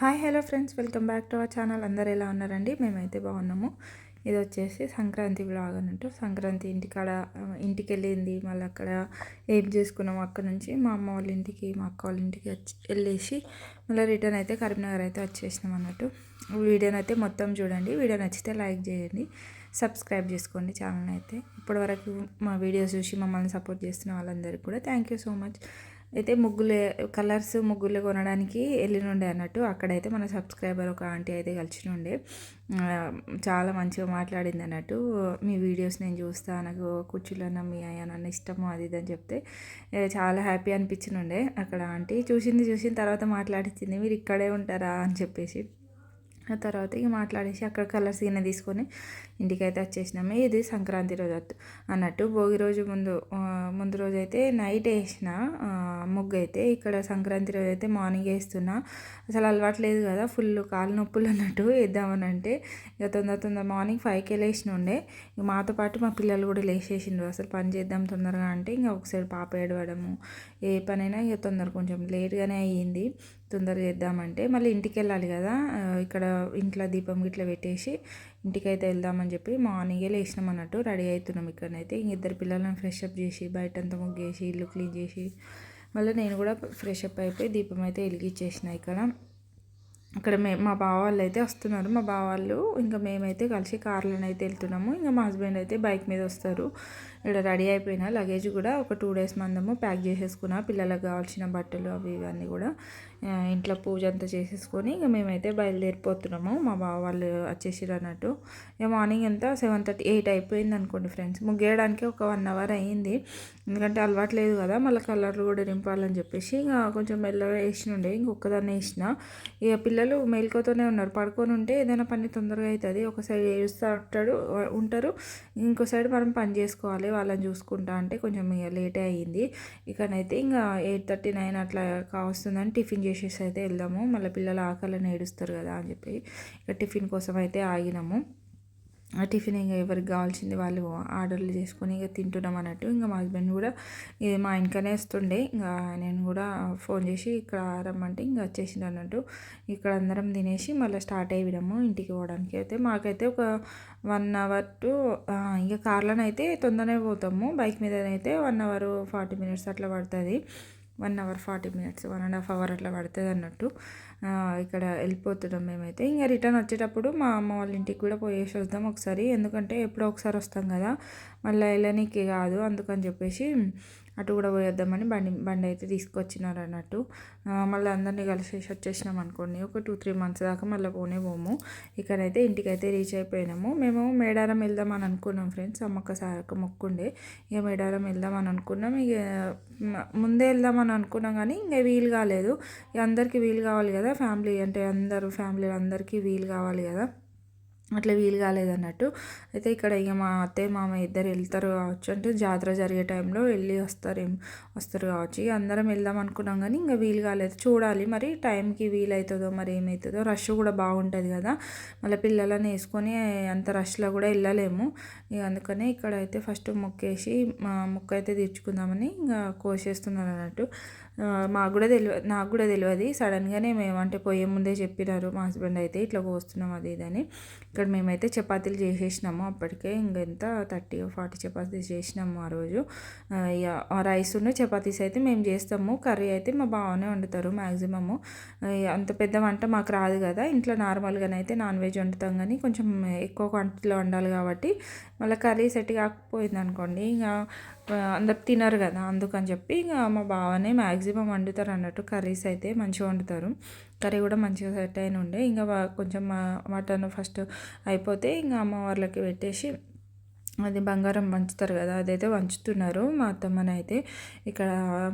Hi hello friends. Welcome back to our channel. అందరు ఎలా ఉన్నారండి? మేమైతే బాగున్నాము. ఇది వచ్చేసి సంక్రాంతి బ్లాగ్ అన్నట్టు. సంక్రాంతి ఇంటికాడ ఇంటికి వెళ్ళింది మళ్ళీ అక్కడ ఏం చేసుకున్నాము? అక్కడ నుంచి మా అమ్మ వాళ్ళ ఇంటికి మా అక్క వాళ్ళ ఇంటికి వచ్చి వెళ్ళేసి మళ్ళీ రిటర్న్ అయితే కరీంనగర్ అయితే వచ్చేసినాం అన్నట్టు. వీడియోని అయితే మొత్తం చూడండి. వీడియో నచ్చితే లైక్ చేయండి. సబ్స్క్రైబ్ చేసుకోండి ఛానల్ అయితే. ఇప్పటివరకు మా వీడియోస్ చూసి మమ్మల్ని సపోర్ట్ చేస్తున్న వాళ్ళందరికీ కూడా థ్యాంక్ యూ సో మచ్. అయితే ముగ్గులు కలర్స్ ముగ్గులు కొనడానికి వెళ్ళినుండే అన్నట్టు. అక్కడైతే మన సబ్స్క్రైబర్ ఒక ఆంటీ అయితే కలిసినుండే. చాలా మంచిగా మాట్లాడింది అన్నట్టు. మీ వీడియోస్ నేను చూస్తా నాకు కుర్చీలన్న మీ అయ్యా నన్ను ఇష్టము అది ఇది అని చెప్తే చాలా హ్యాపీ అనిపించినుండే అక్కడ ఆంటీ. చూసింది చూసిన తర్వాత మాట్లాడించింది మీరు ఇక్కడే ఉంటారా? అని చెప్పేసి. ఆ తర్వాత ఇక మాట్లాడేసి అక్కడ కలర్స్ గిన్నె తీసుకొని ఇంటికైతే వచ్చేసినాము. ఇది సంక్రాంతి రోజు అన్నట్టు భోగి రోజు ముందు ముందు రోజు అయితే నైట్ వేసిన ముగ్గు అయితే ఇక్కడ సంక్రాంతి రోజు అయితే మార్నింగ్ వేస్తున్నా. అసలు అలవాటు లేదు కదా ఫుల్ కాలు నొప్పులు అన్నట్టు వేద్దామని అంటే ఇక తొందర తొందర మార్నింగ్ ఫైవ్కి లేచిన ఉండే. ఇక మాతో పాటు మా పిల్లలు కూడా లేచేసిండ్రు. అసలు పని చేద్దాం తొందరగా అంటే ఇంకా ఒకసారి పాప ఏడవడము ఏ పనైనా ఇక తొందర కొంచెం లేట్గానే అయ్యింది. తొందరగా చేద్దామంటే మళ్ళీ ఇంటికి వెళ్ళాలి కదా ఇక్కడ ఇంట్లో దీపం గిట్ల పెట్టేసి ఇంటికైతే వెళ్దామని చెప్పి మార్నింగే లేచినాం అన్నట్టు రెడీ అవుతున్నాం ఇక్కడనైతే. ఇంక ఇద్దరు పిల్లలను ఫ్రెష్ అప్ చేసి బయట అంతా ముగ్గేసి ఇల్లు క్లీన్ చేసి మళ్ళీ నేను కూడా ఫ్రెష్ అప్ అయిపోయి దీపం అయితే వెలిగించేసిన ఇక్కడ. అక్కడ మే మా బావ వాళ్ళు అయితే వస్తున్నారు. మా బావ వాళ్ళు ఇంకా మేమైతే కలిసి కార్లోనే అయితే వెళ్తున్నాము. ఇంకా మా హస్బెండ్ అయితే బైక్ మీద వస్తారు. ఇక్కడ రెడీ అయిపోయిన లగేజ్ కూడా ఒక టూ డేస్ మందము ప్యాక్ చేసేసుకున్నా పిల్లలకు కావాల్సిన బట్టలు అవి ఇవన్నీ కూడా. ఇంట్లో పూజ అంతా చేసేసుకొని ఇంకా మేమైతే బయలుదేరిపోతున్నాము. మా బావ వాళ్ళు వచ్చేసిరు అన్నట్టు. ఇక మార్నింగ్ అంతా సెవెన్ థర్టీ ఎయిట్ అయిపోయింది అనుకోండి ఫ్రెండ్స్ ముగ్గేయడానికి ఒక వన్ అవర్ అయ్యింది. ఎందుకంటే అలవాటు లేదు కదా మళ్ళీ కలర్లు కూడా నింపాలని చెప్పేసి ఇంకా కొంచెం మెల్లగా వేసిన ఉండే ఇంకొకదాన్ని వేసిన. ఇక పిల్లలు మేల్కోతోనే ఉన్నారు. పడుకొని ఉంటే ఏదైనా పని తొందరగా అవుతుంది ఒక సైడ్ వేస్తూ ఉంటాడు ఉంటారు. ఇంకో సైడ్ మనం పని చేసుకోవాలి వాళ్ళని చూసుకుంటా అంటే కొంచెం ఇక లేటే అయ్యింది. ఇకనైతే ఇంకా ఎయిట్ థర్టీ నైన్ అట్లా కావస్తుందని టిఫిన్ చేసేసి అయితే వెళ్దాము. మళ్ళీ పిల్లలు ఆకలిని ఏడుస్తారు కదా అని చెప్పి ఇక టిఫిన్ కోసం అయితే ఆగినాము. ఆ టిఫిన్ ఇంకా ఎవరికి కావాల్సింది వాళ్ళు ఆర్డర్లు చేసుకొని ఇక తింటున్నాం అన్నట్టు. ఇంకా మా హస్బెండ్ కూడా ఇది మా ఇంట్లోనే వస్తుండే. ఇంకా నేను కూడా ఫోన్ చేసి ఇక్కడ రమ్మంటే ఇంకా వచ్చేసిండు అన్నట్టు. ఇక్కడ అందరం తినేసి మళ్ళీ స్టార్ట్ అయిపోయాము ఇంటికి పోవడానికి అయితే. మాకైతే ఒక వన్ అవర్ టు ఇంకా కార్లోనైతే అయితే తొందరనే పోతాము. బైక్ మీద అయితే వన్ అవర్ ఫార్టీ మినిట్స్ అట్లా పడుతుంది. One hour forty minutes one and half hour అట్లా పడుతుంది అన్నట్టు. ఇక్కడ వెళ్ళిపోతున్నాం మేమైతే. ఇంకా రిటర్న్ వచ్చేటప్పుడు మా అమ్మ వాళ్ళ ఇంటికి కూడా పోయేసి వద్దాం ఒకసారి. ఎందుకంటే ఎప్పుడో ఒకసారి వస్తాం కదా. మళ్ళీ వెళ్ళనీకి కాదు. అందుకని చెప్పేసి అటు కూడా పోయేద్దామని బండి బండి అయితే తీసుకొచ్చినారు అన్నట్టు. మళ్ళీ అందరినీ కలిసేసి వచ్చేసినాం అనుకోండి. ఒక టూ త్రీ మంత్స్ దాకా మళ్ళీ పోనే పోము. ఇక్కడైతే ఇంటికైతే రీచ్ అయిపోయినాము. మేము మేడారం వెళ్దామని అనుకున్నాం ఫ్రెండ్స్. అమ్మక్క సారక్క మొక్కుండే. ఇక మేడారం వెళ్దామని అనుకున్నాం. ఇక ముందే వెళ్దామని అనుకున్నాం కానీ ఇంకా వీలు కాలేదు. ఇక అందరికీ వీలు కావాలి కదా ఫ్యామిలీ అంటే అందరూ ఫ్యామిలీ అందరికీ వీలు కావాలి కదా. అట్లా వీలు కాలేదన్నట్టు. అయితే ఇక్కడ ఇక మా అత్తయ్య మామ ఇద్దరు వెళ్తారు కావచ్చు. అంటే జాతర జరిగే టైంలో వెళ్ళి వస్తారు ఏం వస్తారు కావచ్చు. ఇక అందరం వెళ్దాం అనుకున్నాం కానీ ఇంకా వీలు కాలేదు. చూడాలి మరి టైంకి వీలవుతుందో మరి ఏమవుతుందో రష్ కూడా బాగుంటుంది కదా. మళ్ళీ పిల్లలని వేసుకొని అంత రష్లో కూడా వెళ్ళలేము. ఇక అందుకనే ఇక్కడ అయితే ఫస్ట్ మొక్కేసి మా మొక్క అయితే తీర్చుకుందామని ఇంకా కోసేస్తున్నారు అన్నట్టు మాకు కూడా తెలియదు నాకు కూడా తెలియదు సడన్గానే మేము అంటే పోయే ముందే చెప్పినారు మా హస్బెండ్ అయితే ఇట్లా కోస్తున్నాం అది ఇది అని. ఇక్కడ మేమైతే చపాతీలు చేసేసినాము అప్పటికే. ఇంకెంత? థర్టీ ఫార్టీ చపాతీస్ చేసినాము ఆ రోజు. ఇక రైస్ ఉన్న చపాతీస్ అయితే మేము చేస్తాము. కర్రీ అయితే మా బాగానే వండుతారు మ్యాక్సిమము అంత పెద్ద వంట మాకు రాదు కదా. ఇంట్లో నార్మల్గానైతే నాన్ వెజ్ వండుతాం కానీ కొంచెం ఎక్కువ క్వాంటిటీలో వండాలి కాబట్టి మళ్ళీ కర్రీ సెట్ కాకపోయింది అనుకోండి ఇంకా అందరు తినరు కదా అందుకని చెప్పి ఇంకా మా బావనే మ్యాక్సిమం వండుతారు అన్నట్టు. కర్రీస్ అయితే మంచిగా వండుతారు. కర్రీ కూడా మంచిగా సెట్ అయిన ఉండే. ఇంకా కొంచెం మటన్ ఫస్ట్ అయిపోతే ఇంకా అమ్మ వాళ్ళకి పెట్టేసి అది బంగారం వంచుతారు కదా అదైతే వంచుతున్నారు మా అత్తమ్మని అయితే ఇక్కడ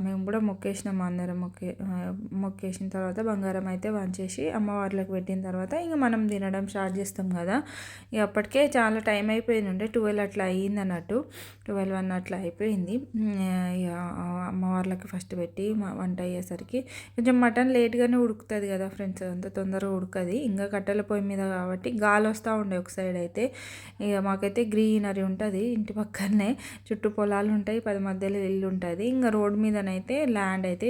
మేము కూడా మొక్కేసినాం అందరం మొక్కే మొక్కేసిన తర్వాత బంగారం అయితే వంచేసి అమ్మవార్లకు పెట్టిన తర్వాత ఇంకా మనం తినడం స్టార్ట్ చేస్తాం కదా. ఇక అప్పటికే చాలా టైం అయిపోయింది ఉండే ట్వెల్వ్ అట్లా అయ్యింది అన్నట్టు. ట్వెల్వ్ వన్ అట్లా అయిపోయింది. ఇక అమ్మవార్లకి ఫస్ట్ పెట్టి వంట అయ్యేసరికి కొంచెం మటన్ లేట్గానే ఉడుకుతుంది కదా ఫ్రెండ్స్ అంత తొందరగా ఉడకది. ఇంకా కట్టెల పొయ్యి మీద కాబట్టి గాలి వస్తూ ఉండే ఒక సైడ్ అయితే. ఇక మాకైతే గ్రీనరీ ఉండే ఉంటుంది. ఇంటి పక్కనే చుట్టూ పొలాలు ఉంటాయి. పది మధ్యలో ఇల్లు ఉంటుంది. ఇంకా రోడ్ మీదనైతే ల్యాండ్ అయితే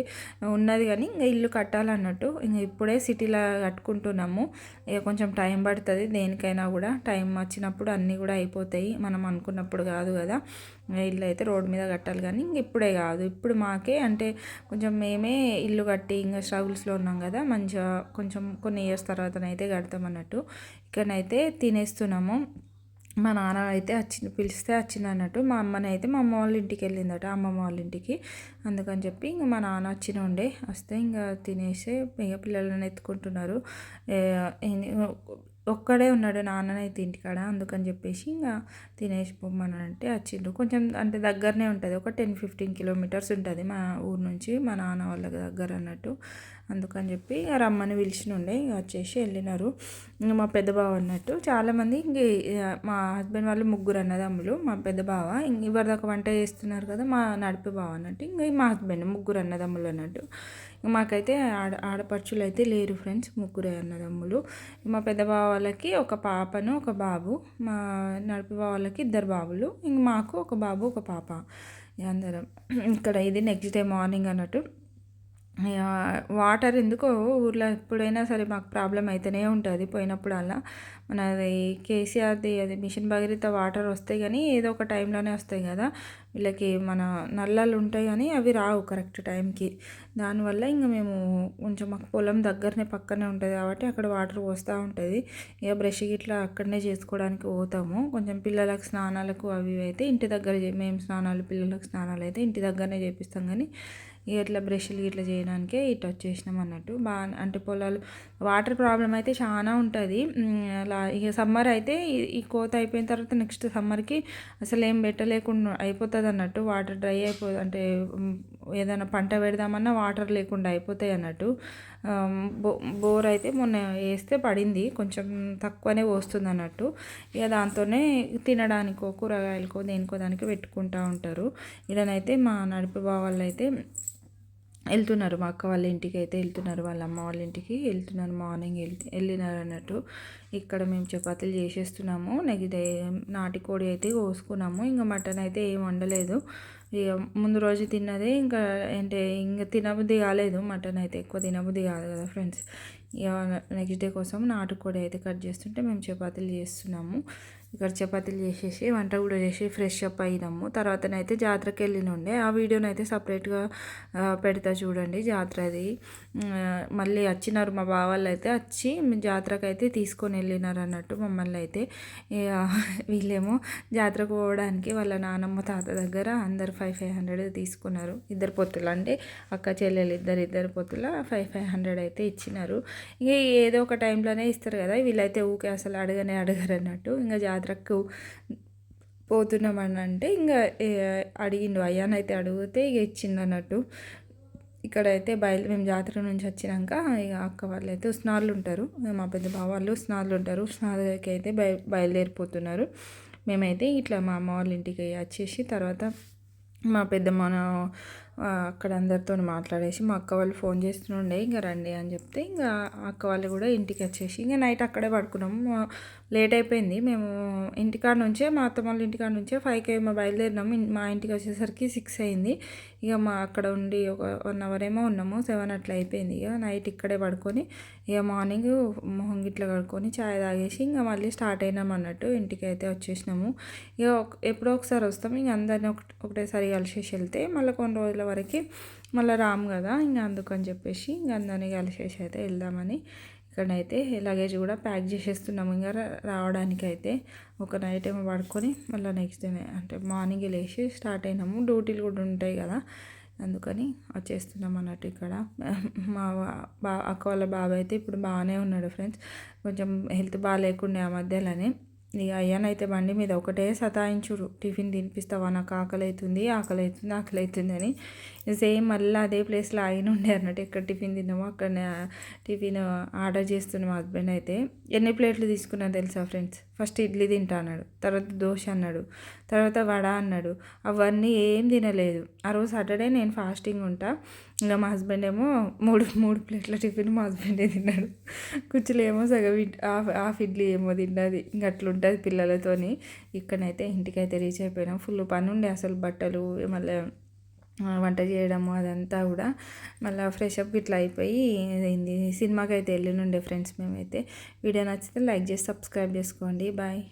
ఉన్నది కానీ ఇంకా ఇల్లు కట్టాలన్నట్టు ఇంకా ఇప్పుడే సిటీలో కట్టుకుంటున్నాము. ఇక కొంచెం టైం పడుతుంది. దేనికైనా కూడా టైం వచ్చినప్పుడు అన్నీ కూడా అయిపోతాయి. మనం అనుకున్నప్పుడు కాదు కదా. ఇల్లు అయితే రోడ్డు మీద కట్టాలి కానీ ఇంక ఇప్పుడే కాదు. ఇప్పుడు మాకే అంటే కొంచెం మేమే ఇల్లు కట్టి ఇంకా స్ట్రగుల్స్లో ఉన్నాం కదా. మంచిగా కొంచెం కొన్ని ఇయర్స్ తర్వాతనైతే కడతాం అన్నట్టు ఇక్కడనైతే తినేస్తున్నాము. మా నాన్న అయితే వచ్చి పిలిస్తే వచ్చింది అన్నట్టు మా అమ్మని అయితే మా అమ్మ వాళ్ళ ఇంటికి వెళ్ళిందట అమ్మమ్మ వాళ్ళ ఇంటికి. అందుకని చెప్పి ఇంకా మా నాన్న వచ్చిన ఉండే. వస్తే ఇంకా తినేసి ఇంకా పిల్లలను ఎత్తుకుంటున్నారు. ఒక్కడే ఉన్నాడు నాన్ననైతే ఇంటికాడ. అందుకని చెప్పేసి ఇంకా తినేసి పొమ్మని అంటే వచ్చిండ్రు. కొంచెం అంటే దగ్గరనే ఉంటుంది. ఒక టెన్ ఫిఫ్టీన్ కిలోమీటర్స్ ఉంటుంది మా ఊరు నుంచి మా నాన్న వాళ్ళ దగ్గర అన్నట్టు. అందుకని చెప్పి రమ్మని పిలిచినుండే. ఇక వచ్చేసి వెళ్ళినారు. ఇంకా మా పెద్ద బావ అన్నట్టు. చాలామంది ఇంక మా హస్బెండ్ వాళ్ళు ముగ్గురు అన్నదమ్ములు మా పెద్ద బావ. ఇంక దాకా వంట చేస్తున్నారు కదా మా నడిపి బావ అన్నట్టు. ఇంక మా హస్బెండ్ ముగ్గురు అన్నదమ్ములు అన్నట్టు. మాకైతే ఆడ ఆడపడుచులు అయితే లేరు ఫ్రెండ్స్ ముగ్గురు అన్నదమ్ములు. మా పెద్ద బావ వాళ్ళకి ఒక పాపను ఒక బాబు. మా నడిపి బావ వాళ్ళకి ఇద్దరు బాబులు. ఇంక మాకు ఒక బాబు ఒక పాప. అందరం. ఇక్కడ ఇది నెక్స్ట్ డే మార్నింగ్ అన్నట్టు. వాటర్ ఎందుకో ఊర్లో ఎప్పుడైనా సరే మాకు ప్రాబ్లం అయితేనే ఉంటుంది. పోయినప్పుడల్లా మనది కేసీఆర్ది అది మిషన్ భగీరథ వాటర్ వస్తాయి కానీ ఏదో ఒక టైంలోనే వస్తాయి కదా. వీళ్ళకి మన నల్లలు ఉంటాయి కానీ అవి రావు కరెక్ట్ టైంకి. దానివల్ల ఇంకా మేము కొంచెం మాకు పొలం దగ్గరనే పక్కనే ఉంటుంది కాబట్టి అక్కడ వాటర్ పోస్తూ ఉంటుంది. ఇక బ్రష్ ఇట్లా అక్కడనే చేసుకోవడానికి పోతాము. కొంచెం పిల్లలకు స్నానాలకు అవి అయితే ఇంటి దగ్గర మేము స్నానాలు పిల్లలకు స్నానాలు అయితే ఇంటి దగ్గరనే చేపిస్తాం కానీ ఇట్లా బ్రష్లు ఇట్లా చేయడానికే ఇట్లా వచ్చేసినాం అన్నట్టు. బాగా అంటే పొలాలు వాటర్ ప్రాబ్లం అయితే చాలా ఉంటుంది. అలా ఇక సమ్మర్ అయితే ఈ కోత అయిపోయిన తర్వాత నెక్స్ట్ సమ్మర్కి అసలు ఏం పెట్టలేకుండా అయిపోతుంది అన్నట్టు. వాటర్ డ్రై అయిపో అంటే ఏదైనా పంట పెడదామన్నా వాటర్ లేకుండా అయిపోతాయి అన్నట్టు. బో బోర్ అయితే మొన్న వేస్తే పడింది కొంచెం తక్కువనే పోస్తుంది అన్నట్టు. ఇక దాంతోనే తినడానికో కూరగాయలకో దేనికో దానికి పెట్టుకుంటూ ఉంటారు. ఇలానైతే మా నడిపి బావాళ్ళు అయితే వెళ్తున్నారు. మా అక్క వాళ్ళ ఇంటికి అయితే వెళ్తున్నారు. వాళ్ళ అమ్మ వాళ్ళ ఇంటికి వెళ్తున్నారు. మార్నింగ్ వెళ్తే వెళ్ళినారు అన్నట్టు. ఇక్కడ మేము చపాతీలు చేసేస్తున్నాము. నెక్స్ట్ నాటికోడి అయితే కోసుకున్నాము. ఇంకా మటన్ అయితే ఏం వండలేదు. ఇక ముందు రోజు తిన్నదే ఇంకా అంటే ఇంకా తినబుద్ధి కాలేదు. మటన్ అయితే ఎక్కువ తినబుద్ధి కాదు కదా ఫ్రెండ్స్. ఇక నెక్స్ట్ డే కోసం నాటుకోడి అయితే కట్ చేస్తుంటే మేము చపాతీలు చేస్తున్నాము. ఇక్కడ చపాతీలు చేసేసి వంట కూడా చేసి ఫ్రెష్ అప్ అయినాము. తర్వాతనైతే జాతరకి వెళ్ళినుండే. ఆ వీడియోని అయితే సపరేట్గా పెడతా చూడండి జాతర అది. మళ్ళీ వచ్చినారు మా బావాళ్ళు అయితే వచ్చి జాతరకు అయితే తీసుకొని వెళ్ళినారు అన్నట్టు మమ్మల్ని అయితే. వీళ్ళేమో జాతరకు పోవడానికి వాళ్ళ నానమ్మ తాత దగ్గర అందరు ఫైవ్ ఫైవ్ హండ్రెడ్ తీసుకున్నారు. ఇద్దరు పొత్తులు అంటే అక్క చెల్లెలు ఇద్దరు ఇద్దరు పొత్తుల ఫైవ్ ఫైవ్ హండ్రెడ్ అయితే ఇచ్చినారు. ఇక ఏదో ఒక టైంలోనే ఇస్తారు కదా వీళ్ళైతే ఊకే అసలు అడగనే అడగరు అన్నట్టు. ఇంకా జాతర జాతరకు పోతున్నామని అంటే ఇంకా అడిగిండు అయ్యానైతే అడిగితే ఇక ఇచ్చింది అన్నట్టు ఇక్కడైతే బయలు మేము జాతర నుంచి వచ్చినాక ఇక అక్క వాళ్ళు అయితే ఉస్నార్లు ఉంటారు మా పెద్ద బావ వాళ్ళు ఉస్నార్లు ఉంటారు ఉస్నార్లకి అయితే బయ బయలుదేరిపోతున్నారు. మేమైతే ఇట్లా మా అమ్మ వాళ్ళ ఇంటికి వచ్చేసి తర్వాత మా పెద్దమ్మ అక్కడ అందరితో మాట్లాడేసి మా అక్క వాళ్ళు ఫోన్ చేస్తుండే ఇంకా రండి అని చెప్తే ఇంకా అక్క వాళ్ళు కూడా ఇంటికి వచ్చేసి ఇంకా నైట్ అక్కడే పడుకున్నాము. లేట్ అయిపోయింది. మేము ఇంటికాడ నుంచే మా అత్త వాళ్ళ ఇంటికాడ నుంచే ఫైవ్కి ఏమో బయలుదేరినాము. మా ఇంటికి వచ్చేసరికి సిక్స్ అయింది. ఇక మా అక్కడ ఉండి ఒక వన్ అవర్ ఏమో ఉన్నాము. సెవెన్ అట్లా అయిపోయింది. ఇక నైట్ ఇక్కడే పడుకొని ఇక మార్నింగ్ మొహం గిట్ల కడుక్కొని చాయ్ తాగేసి ఇంకా మళ్ళీ స్టార్ట్ అయినాం అన్నట్టు ఇంటికి అయితే వచ్చేసినాము. ఇక ఎప్పుడో ఒకసారి వస్తాం. ఇంక అందరిని ఒకటేసారి కలిసేసి వెళ్తే మళ్ళీ కొన్ని రోజుల వరకు మళ్ళీ రాము కదా ఇంకా అందుకని చెప్పేసి ఇంకా అందరినీ కలిసేసి అయితే వెళ్దామని ఇక్కడైతే లగేజ్ కూడా ప్యాక్ చేసేస్తున్నాము. ఇంకా రావడానికి అయితే ఒక నైట్ ఏమో పడుకొని మళ్ళీ నెక్స్ట్ డే అంటే మార్నింగ్ లేచి స్టార్ట్ అయినాము. డ్యూటీలు కూడా ఉంటాయి కదా అందుకని వచ్చేస్తున్నాం అన్నట్టు ఇక్కడ. మా బా అక్క వాళ్ళ బాబాయ్ అయితే ఇప్పుడు బాగానే ఉన్నాడు ఫ్రెండ్స్ కొంచెం హెల్త్ బాగాలేకుండే ఆ మధ్యలోనే. ఇక అయ్యానైతే బండి మీద ఒకటే సతాయించుడు టిఫిన్ తినిపిస్తావా? నాకు ఆకలి అవుతుంది ఆకలి అవుతుంది ఆకలి అవుతుంది అని సేమ్ మళ్ళీ అదే ప్లేస్లో ఆయన ఉండే అన్నట్టు ఎక్కడ టిఫిన్ తిన్నామో అక్కడనే టిఫిన్ ఆర్డర్ చేస్తున్న మా హస్బెండ్ అయితే. ఎన్ని ప్లేట్లు తీసుకున్నా తెలుసా ఫ్రెండ్స్? ఫస్ట్ ఇడ్లీ తింటా అన్నాడు. తర్వాత దోశ అన్నాడు. తర్వాత వడ అన్నాడు. అవన్నీ ఏం తినలేదు. ఆ రోజు సాటర్డే నేను ఫాస్టింగ్ ఉంటా. ఇంకా మా హస్బెండ్ ఏమో మూడు మూడు ప్లేట్ల టిఫిన్ మా హస్బెండే తిన్నాడు. కుర్చీలో ఏమో సగం హాఫ్ హాఫ్ ఇడ్లీ ఏమో తిన్నది. ఇంకా అట్లుంటుంది పిల్లలతోని. ఇక్కడైతే ఇంటికైతే రీచ్ అయిపోయినాం. ఫుల్ పని ఉండే అసలు బట్టలు మళ్ళీ వంట చేయడము అదంతా కూడా మళ్ళీ ఫ్రెష్ అప్ ఇట్లా అయిపోయి అయింది సినిమాకి అయితే వెళ్ళినుండే ఫ్రెండ్స్ మేమైతే. వీడియో నచ్చితే లైక్ చేసి సబ్స్క్రైబ్ చేసుకోండి. బాయ్.